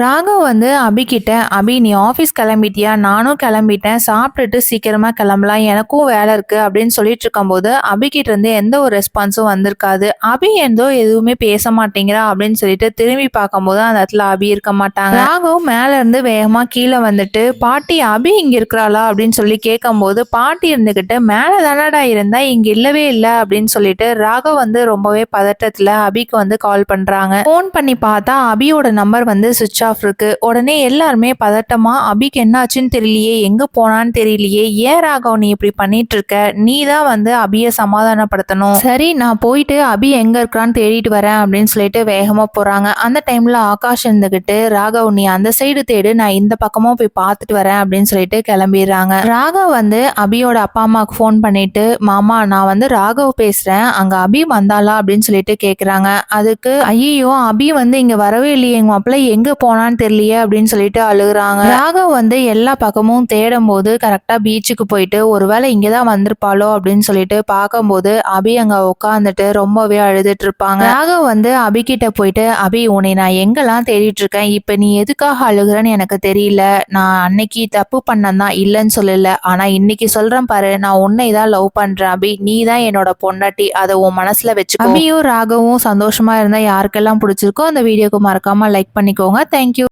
ராகவ் வந்து அபி அபி நீ ஆஃபீஸ் கிளம்பிட்டியா? நானும் கிளம்பிட்டேன். சாப்பிட்டுட்டு சீக்கிரமா கிளம்பலாம். எனக்கும் வேலை இருக்கு. அப்படின்னு சொல்லிட்டு இருக்கும்போது அபி இருந்து எந்த ஒரு ரெஸ்பான்ஸும் வந்திருக்காது. அபி எந்தோ எதுவுமே பேச மாட்டேங்கிறா? அப்படின்னு சொல்லிட்டு திரும்பி பார்க்கும்போது அந்த இடத்துல அபி இருக்க மாட்டாங்க. ராகவ் மேல இருந்து வேகமா கீழே வந்துட்டு பாட்டி அபி இங்க இருக்கிறாளா? அப்படின்னு சொல்லி கேட்கும்போது பாட்டி இருந்துகிட்டு மேல தானடா இருந்தா? இங்க இல்லவே இல்லை. அப்படின்னு சொல்லிட்டு ராகவ் வந்து ரொம்பவே பதட்டத்துல அபிக்கு வந்து கால் பண்றாங்க. ஃபோன் பண்ணி பார்த்தா அபியோட நம்பர் வந்து சுவிட்ச் ஆஃப் இருக்கு. உடனே எல்லாருமே பதட்டமா அபிக்கு என்னாச்சுன்னு தெரியலையே எங்க போனான்னு தெரியலையே ஏன் ராகவ் நீ இப்படி பண்ணிட்டு இருக்க? நீ தான் வந்து அபியை சமாதானப்படுத்தணும். சரி நான் போயிட்டு அபி எங்க இருக்கிறான்னு தேடிட்டு வரேன் அப்படின்னு சொல்லிட்டு வேகமா போறாங்க. அந்த டைம்ல ஆகாஷ் இருந்துகிட்டு ராகவ் நீ அந்த சைடு தேடு நான் இந்த பக்கமும் போய் பார்த்துட்டு வரேன் அப்படின்னு சொல்லிட்டு கிளம்பிடுறாங்க. ராகவ் வந்து அபியோட அப்பா அம்மாவுக்கு ஃபோன் பண்ணிட்டு மாமா நான் வந்து ராகவ் பேசுறேன் அங்க அபி வந்தாளா? அப்படின்னு சொல்லிட்டு கேக்குறாங்க. அதுக்கு ஐயோ அபி வந்து இங்க வரவே இல்லையே எங்க மாப்பிள்ள எங்க போனான்னு தெரியலையே அப்படின்னு சொல்லிட்டு அழுகுறாங்க. ராகவ் வந்து எல்லா பக்கமும் தேடும் போது கரெக்டா பீச்சுக்கு போயிட்டு ஒருவேளை இங்கதான் வந்திருப்பாளோ? அப்படின்னு சொல்லிட்டு பார்க்கும்போது அபி அங்க உட்காந்துட்டு ரொம்பவே அழுதுட்டு இருப்பாங்க. ராகவ் வந்து அபி கிட்ட போயிட்டு அபி உன்னை நான் எங்கெல்லாம் தேடிட்டு இருக்கேன்? இப்ப நீ எதுக்காக அழுகுறன்னு எனக்கு தெரியல. நான் அன்னைக்கு தப்பு பண்ணதான் இல்லைன்னு சொல்லல. ஆனா இன்னைக்கு சொல்றேன் பாரு நான் உன்னை தான் லவ் பண்றேன். அபி நீ தான் என்னோட பொண்டாட்டி. அதை உன் மனசுல வச்சு அபியும் ராகவும் சந்தோஷமா இருந்தா யாருக்கெல்லாம் பிடிச்சிருக்கோ அந்த வீடியோக்கு மறக்காம லைக் பண்ணிக்கோங்க. thank you.